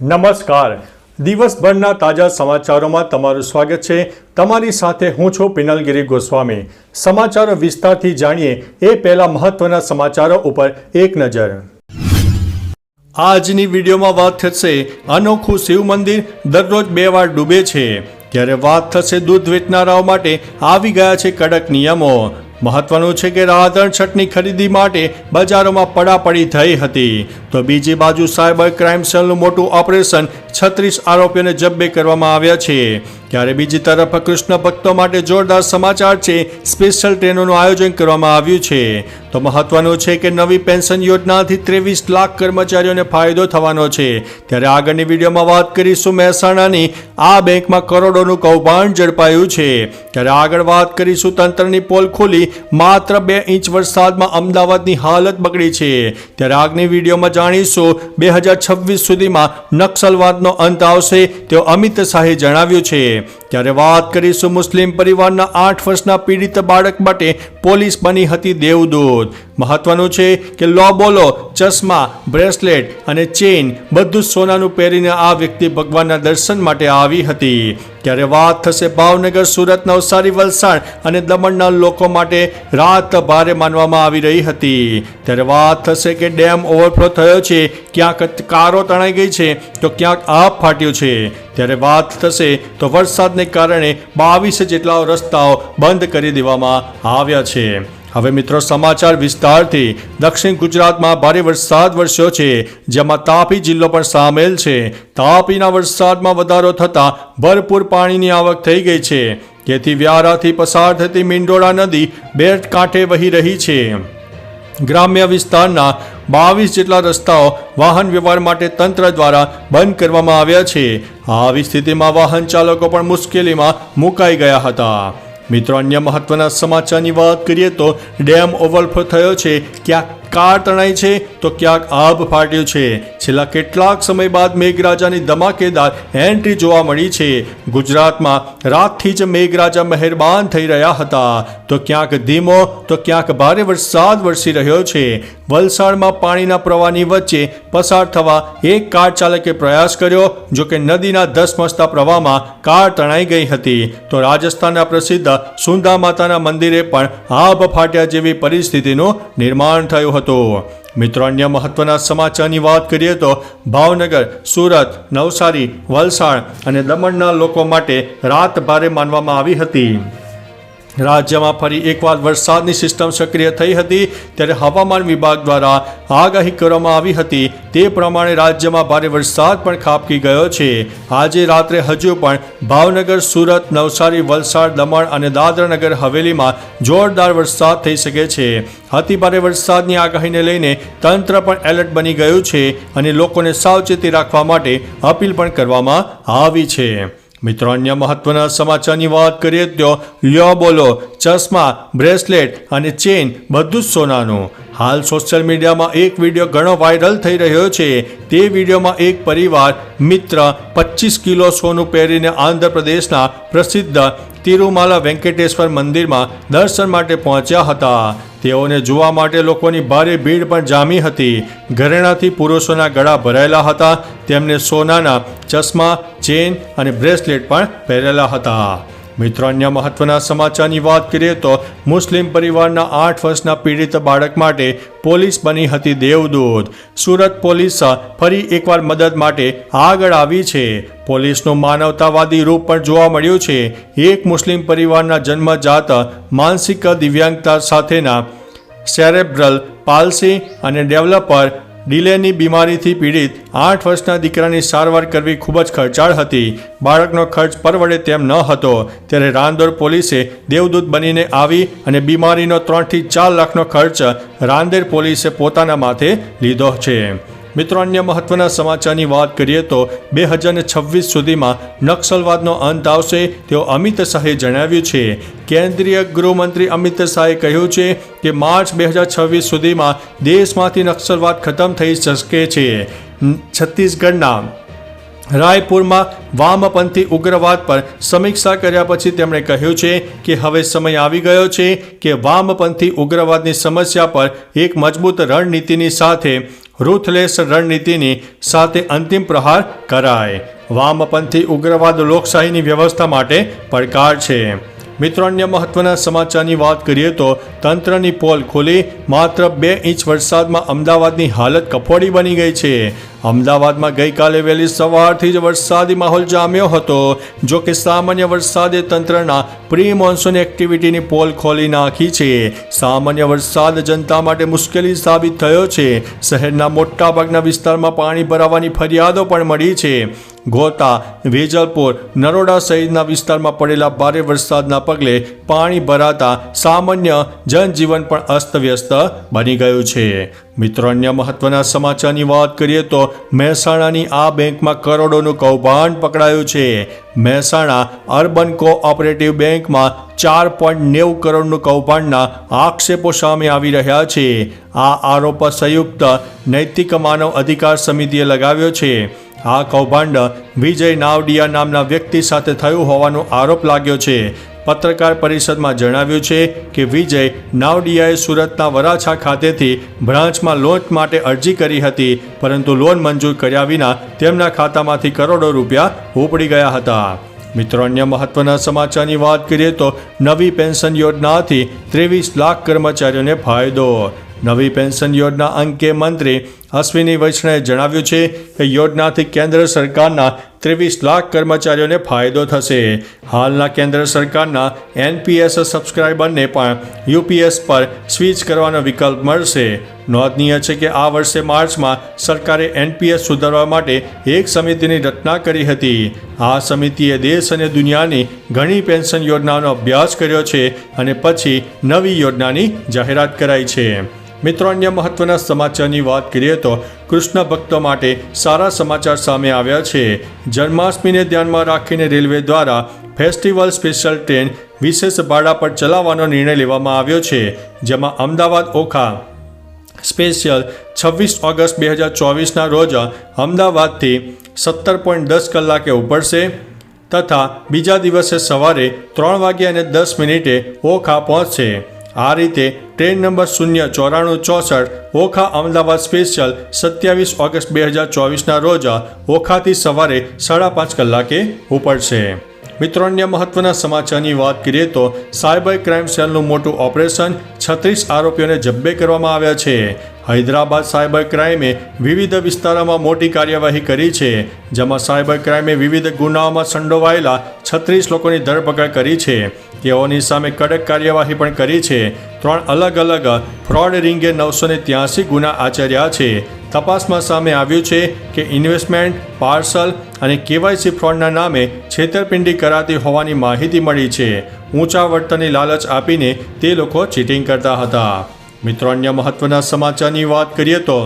નમસ્કાર. દિવસભરના તાજા સમાચારોમાં તમારું સ્વાગત છે. તમારી સાથે હું છું પિનલગીરી ગોસ્વામી. સમાચારો વિસ્તારથી જાણીએ એ પહેલા મહત્વના સમાચારો ઉપર એક નજર. આજની વિડીયોમાં વાત થશે અનોખું શિવ મંદિર દરરોજ બે વાર ડૂબે છે. ત્યારે વાત થશે દૂધ વેચનારાઓ માટે આવી ગયા છે કડક નિયમો. મહત્વનું છે કે રાધણ છઠની ખરીદી માટે બજારોમાં પડાપડી થઈ હતી. તો બીજી બાજુ સાયબર ક્રાઇમ સેલનું મોટું ઓપરેશન છત્રીસ આરોપીઓને જબ્બે કરવામાં આવ્યા છે. ત્યારે બીજી તરફ કૃષ્ણ ભક્તો માટે જોરદાર સમાચાર છે. સ્પેશિયલ ટ્રેનોનું આયોજન કરવામાં આવ્યું છે. તો મહત્વનું છે કે નવી પેન્શન યોજનાથી ત્રેવીસ લાખ કર્મચારીઓને ફાયદો થવાનો છે. ત્યારે આગળની વિડીયોમાં વાત કરીશું મહેસાણાની. આ બેંકમાં કરોડોનું કૌભાંડ ઝડપાયું છે. ત્યારે આગળ વાત કરીશું તંત્રની પોલ ખોલી. માત્ર બે ઇંચ વરસાદમાં અમદાવાદની હાલત બગડી છે. ત્યારે આગની વિડીયોમાં જાણીશું, બે હજાર છવ્વીસ સુધીમાં નક્સલવાદનો અંત આવશે તેવું અમિત શાહે જણાવ્યું છે. ત્યારે વાત કરીશું મુસ્લિમ પરિવારના આઠ વર્ષના પીડિત બાળક માટે પોલીસ બની હતી દેવદૂત. મહત્વનું છે કે લો બોલો, ચશ્મા, બ્રેસલેટ અને ચેઇન બધું સોનાનું પહેરીને આ વ્યક્તિ ભગવાનના દર્શન માટે આવી હતી. ત્યારે વાત થશે ભાવનગર સુરત નવસારી વલસાડ અને દમણના લોકો માટે રાત ભારે માનવામાં આવી રહી હતી. ત્યારે વાત થશે કે ડેમ ઓવરફ્લો થયો છે, ક્યાંક કારો તણાઈ ગઈ છે, તો ક્યાંક આપ ફાટ્યું છે. ત્યારે વાત થશે તો વરસાદને કારણે બાવીસ જેટલા રસ્તાઓ બંધ કરી દેવામાં આવ્યા છે. હવે મિત્રો, સમાચાર વિસ્તારથી દક્ષિણ ગુજરાતમાં ભારે વરસાદ વરસ્યો છે, જેમાં તાપી જિલ્લો પણ સામેલ છે. તાપીના વરસાદમાં વધારો થતાં ભરપૂર પાણીની આવક થઈ ગઈ છે. જેથી વ્યારાથી પસાર થતી મીંડોળા નદી બેટ કાંઠે વહી રહી છે. ગ્રામ્ય વિસ્તારના બાવીસ જેટલા રસ્તાઓ વાહન વ્યવહાર માટે તંત્ર દ્વારા બંધ કરવામાં આવ્યા છે. આવી સ્થિતિમાં વાહન ચાલકો પણ મુશ્કેલીમાં મુકાઈ ગયા હતા. મિત્રો અન્ય મહત્વના સમાચારની વાત કરીએ તો ડેમ ઓવરફ્લો થયો છે. ક્યાંક કાર તણાઈ છે, તો ક્યાંક આભ ફાટ્યું છે. છેલ્લા કેટલાક સમય બાદ મેઘરાજાની ધમાકેદાર એન્ટ્રી જોવા મળી છે. ગુજરાતમાં રાતથી જ મેઘરાજા મહેરબાન થઈ રહ્યા હતા. તો ક્યાંક ધીમો, તો ક્યાંક ભારે વરસાદ વરસી રહ્યો છે. વલસાડમાં પાણીના પ્રવાહની વચ્ચે પસાર થવા એક કાર ચાલકે પ્રયાસ કર્યો, જો કે નદીના ધસમસતા પ્રવાહમાં કાર તણાઈ ગઈ હતી. તો રાજસ્થાનના પ્રસિદ્ધ સુંદા માતાના મંદિરે પણ આભ ફાટ્યા જેવી પરિસ્થિતિનું નિર્માણ થયું હતું. મિત્રો, અન્ય મહત્વના સમાચારની વાત કરીએ તો ભાવનગર, સુરત, નવસારી, વલસાડ અને દમણના લોકો માટે રાત ભારે માનવામાં આવી હતી. રાજ્યમાં ફરી એકવાર વરસાદની સિસ્ટમ સક્રિય થઈ હતી. ત્યારે હવામાન વિભાગ દ્વારા આગાહી કરવામાં આવી હતી. તે પ્રમાણે રાજ્યમાં ભારે વરસાદ પણ ખાબકી ગયો છે. આજે રાત્રે હજુ પણ ભાવનગર, સુરત, નવસારી, વલસાડ, દમણ અને દાદરાનગર હવેલીમાં જોરદાર વરસાદ થઈ શકે છે. અતિ ભારે વરસાદની આગાહીને લઈને તંત્ર પણ એલર્ટ બની ગયું છે અને લોકોને સાવચેતી રાખવા માટે અપીલ પણ કરવામાં આવી છે. મિત્રો અન્ય મહત્વના સમાચારની વાત કરીએ તો લ્યો બોલો, ચશ્મા, બ્રેસલેટ અને ચેન બધું જ સોનાનું. હાલ સોશિયલ મીડિયામાં એક વીડિયો ઘણો વાયરલ થઈ રહ્યો છે. તે વિડીયોમાં એક પરિવાર, મિત્ર પચીસ કિલો સોનું પહેરીને આંધ્રપ્રદેશના પ્રસિદ્ધ તિરુમાલા વેંકટેશ્વર મંદિરમાં દર્શન માટે પહોંચ્યા હતા. તેઓને જોવા માટે લોકોની ભારે ભીડ પણ જામી હતી. ઘરેણાથી પુરુષોના ગળા ભરાયેલા હતા. તેમને સોનાના ચશ્મા, ચેન અને બ્રેસલેટ પણ પહેરેલા હતા. મિત્રો અન્ય મહત્વના સમાચારની વાત કરીએ તો મુસ્લિમ પરિવારના આઠ વર્ષના પીડિત બાળક માટે પોલીસ બની હતી દેવદૂત. સુરત પોલીસ ફરી એકવાર મદદ માટે આગળ આવી છે. પોલીસનું માનવતાવાદી રૂપ પણ જોવા મળ્યું છે. એક મુસ્લિમ પરિવારના જન્મજાત માનસિક દિવ્યાંગતા સાથેના સેરેબ્રલ પાલસી અને ડેવલપર ડિલેની બીમારીથી પીડિત આઠ વર્ષના દીકરાની સારવાર કરવી ખૂબ જ ખર્ચાળ હતી. બાળકનો ખર્ચ પરવડે તેમ ન હતો. ત્યારે રાંદોર પોલીસે દેવદૂત બનીને આવી અને બીમારીનો ત્રણથી ચાર લાખનો ખર્ચ રાંદેર પોલીસે પોતાના માથે લીધો છે. મિત્રો, અન્ય મહત્વના સમાચારની વાત કરીએ તો બે હજાર છવ્વીસ સુધીમાં નક્સલવાદનો અંત આવશે તેવું અમિત શાહે જણાવ્યું છે. કેન્દ્રીય ગૃહમંત્રી અમિત શાહે કહ્યું છે કે માર્ચ બે હજાર છવ્વીસ સુધીમાં દેશમાંથી નક્સલવાદ ખતમ થઈ શકે છે. છત્તીસગઢના રાયપુરમાં વામપંથી ઉગ્રવાદ પર સમીક્ષા કર્યા પછી તેમણે કહ્યું છે કે હવે સમય આવી ગયો છે કે વામપંથી ઉગ્રવાદની સમસ્યા પર એક મજબૂત રણનીતિની સાથે રૂથલેસ રણનીતિની સાથે અંતિમ પ્રહાર કરાય. વામપંથી ઉગ્રવાદ લોકશાહીની વ્યવસ્થા માટે પડકાર છે. મિત્રો, અન્ય મહત્વના સમાચારની વાત કરીએ તો તંત્રની પોલ ખોલી માત્ર બે ઇંચ વરસાદમાં અમદાવાદની હાલત કફોડી બની ગઈ છે. અમદાવાદમાં ગઈકાલે વહેલી સવારથી જ વરસાદી માહોલ જામ્યો હતો, જો કે સામાન્ય વરસાદે તંત્રના પ્રી મોન્સૂન એક્ટિવિટીની પોલ ખોલી નાખી છે. સામાન્ય વરસાદ જનતા માટે મુશ્કેલી સાબિત થયો છે. શહેરના મોટાભાગના વિસ્તારમાં પાણી ભરાવાની ફરિયાદો પણ મળી છે. ગોતા, વેજલપુર, નરોડા સહિતના વિસ્તારમાં પડેલા ભારે વરસાદના પગલે પાણી ભરાતા સામાન્ય જનજીવન પણ અસ્તવ્યસ્ત બની ગયું છે. મિત્રો, અન્ય મહત્વના સમાચારની વાત કરીએ તો મહેસાણાની આ બેંકમાં કરોડોનું કૌભાંડ પકડાયું છે. મહેસાણા અર્બન કોઓપરેટિવ બેંકમાં ચાર પોઈન્ટ નેવું કરોડનું કૌભાંડના આક્ષેપો સામે આવી રહ્યા છે. આ આરોપ સંયુક્ત નૈતિક માનવ અધિકાર સમિતિએ લગાવ્યો છે. આ કૌભાંડ વિજય નાવડિયા નામના વ્યક્તિ સાથે થયું હોવાનો આરોપ લાગ્યો છે. પત્રકાર પરિષદમાં જણાવ્યું છે કે વિજય નાવડિયાએ સુરતના વરાછા ખાતેથી બ્રાન્ચમાં લોન માટે અરજી કરી હતી, પરંતુ લોન મંજૂર કર્યા વિના તેમના ખાતામાંથી કરોડો રૂપિયા ઉપડી ગયા હતા. મિત્રો, અન્ય મહત્વના સમાચારની વાત કરીએ તો નવી પેન્શન યોજનાથી ત્રેવીસ લાખ કર્મચારીઓને ફાયદો. નવી પેન્શન યોજના અંગે મંત્રી અશ્વિની વૈષ્ણવે જણાવ્યું છે કે યોજનાથી કેન્દ્ર સરકારના ત્રેવીસ લાખ કર્મચારીઓને ફાયદો થશે. હાલના કેન્દ્ર સરકારના એનપીએસ સબસ્ક્રાઇબરને પણ યુપીએસ પર સ્વિચ કરવાનો વિકલ્પ મળશે. નોંધનીય છે કે આ વર્ષે માર્ચમાં સરકારે એનપીએસ સુધારવા માટે એક સમિતિની રચના કરી હતી. આ સમિતિએ દેશ અને દુનિયાની ઘણી પેન્શન યોજનાઓનો અભ્યાસ કર્યો છે અને પછી નવી યોજનાની જાહેરાત કરાઈ છે. મિત્રો, અન્ય મહત્વના સમાચારની વાત કરીએ તો કૃષ્ણ ભક્તો માટે સારા સમાચાર સામે આવ્યા છે. જન્માષ્ટમીને ધ્યાનમાં રાખીને રેલવે દ્વારા ફેસ્ટિવલ સ્પેશિયલ ટ્રેન વિશેષ ભાડા પર ચલાવવાનો નિર્ણય લેવામાં આવ્યો છે, જેમાં અમદાવાદ ઓખા સ્પેશિયલ છવ્વીસ ઓગસ્ટ બે હજાર ચોવીસના રોજ અમદાવાદથી સત્તર પોઈન્ટ દસ કલાકે ઉપડશે તથા બીજા દિવસે સવારે ત્રણ વાગ્યા અને દસ મિનિટે ઓખા પહોંચશે. આ રીતે ટ્રેન નંબર શૂન્ય ચોરાણું ચોસઠ ઓખા અમદાવાદ સ્પેશિયલ સત્યાવીસ ઓગસ્ટ બે હજાર ચોવીસના રોજ ઓખાથી સવારે સાડા પાંચ કલાકે ઉપડશે. મિત્રો, અન્ય મહત્વના સમાચારની વાત કરીએ તો સાયબર ક્રાઇમ સેલનું મોટું ઓપરેશન છત્રીસ આરોપીઓને જબ્બે કરવામાં આવ્યા છે. હૈદરાબાદ સાયબર ક્રાઇમે વિવિધ વિસ્તારોમાં મોટી કાર્યવાહી કરી છે, જેમાં સાયબર ક્રાઇમે વિવિધ ગુનાઓમાં સંડોવાયેલા છત્રીસ લોકોની ધરપકડ કરી છે. તેઓની સામે કડક કાર્યવાહી પણ કરી છે. ત્રણ અલગ અલગ ફ્રોડ રિંગે નવસો ને ગુના આચર્યા છે. તપાસમાં સામે આવ્યું છે કે ઇન્વેસ્ટમેન્ટ, પાર્સલ અને કેવાયસી ફ્રોડના નામે છેતરપિંડી કરાતી હોવાની માહિતી મળી છે. ઊંચા વળતરની લાલચ આપીને તે લોકો ચીટિંગ કરતા હતા. મિત્રો, અન્ય મહત્વના સમાચારની વાત કરીએ તો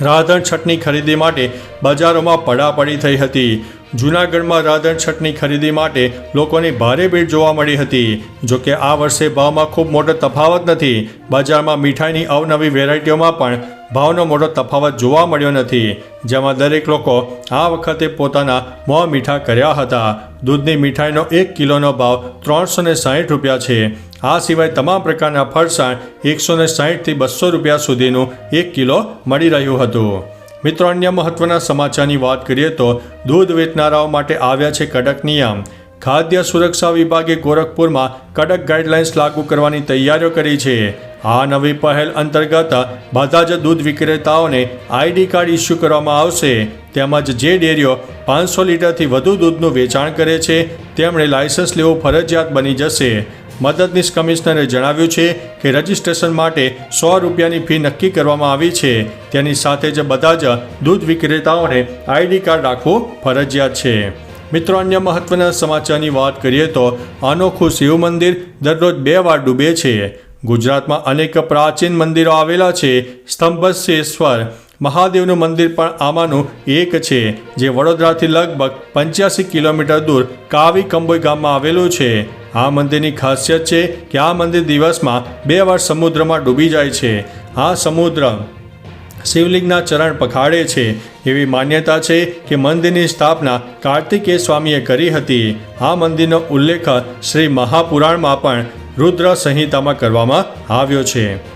રાધણ છઠની ખરીદી માટે બજારોમાં પડાપડી થઈ હતી. જૂનાગઢમાં રાધણ છઠની ખરીદી માટે લોકોની ભારે ભીડ જોવા મળી હતી. જોકે આ વર્ષે ભાવમાં ખૂબ મોટો તફાવત નથી. બજારમાં મીઠાઈની અવનવી વેરાયટીઓમાં પણ ભાવનો મોટો તફાવત જોવા મળ્યો નથી. જેમાં દરેક લોકો આ વખતે પોતાના મોં મીઠા કર્યા હતા. દૂધની મીઠાઈનો એક કિલોનો ભાવ ત્રણસો ને સાહીઠ રૂપિયા છે. આ સિવાય તમામ પ્રકારના ફરસાણ એકસો ને સાહીઠથી બસો રૂપિયા સુધીનું એક કિલો મળી રહ્યું હતું. મિત્રો, અન્ય મહત્વના સમાચારની વાત કરીએ તો દૂધ વેચનારાઓ માટે આવ્યા છે કડક નિયમ. ખાદ્ય સુરક્ષા વિભાગે ગોરખપુરમાં કડક ગાઈડલાઇન્સ લાગુ કરવાની તૈયારીઓ કરી છે. આ નવી પહેલ અંતર્ગત બધા જ દૂધ વિક્રેતાઓને આઈડી કાર્ડ ઇસ્યુ કરવામાં આવશે. તેમજ જે ડેરીઓ પાંચસો લીટરથી વધુ દૂધનું વેચાણ કરે છે, તેમણે લાયસન્સ લેવું ફરજિયાત બની જશે. મદદનીશ કમિશનરે જણાવ્યું છે કે રજિસ્ટ્રેશન માટે સો રૂપિયાની ફી નક્કી કરવામાં આવી છે. તેની સાથે જ બધા જ દૂધ વિક્રેતાઓને આઈડી કાર્ડ રાખવું ફરજિયાત છે. મિત્રો, અન્ય મહત્વના સમાચારની વાત કરીએ તો અનોખું શિવ મંદિર દરરોજ બે વાર ડૂબે છે. ગુજરાતમાં અનેક પ્રાચીન મંદિરો આવેલા છે. સ્તંભેશ્વર મહાદેવનું મંદિર પણ આમાંનું એક છે, જે વડોદરાથી લગભગ પંચ્યાસી કિલોમીટર દૂર કાવી કંબોઈ ગામમાં આવેલું છે. આ મંદિરની ખાસિયત છે કે આ મંદિર દિવસમાં બે વાર સમુદ્રમાં ડૂબી જાય છે. આ સમુદ્ર શિવલિંગના ચરણ પખાડે છે. એવી માન્યતા છે કે મંદિરની સ્થાપના કાર્તિકેય સ્વામીએ કરી હતી. આ મંદિરનો ઉલ્લેખ શ્રી મહાપુરાણમાં પણ રુદ્ર સંહિતામાં કરવામાં આવ્યો છે.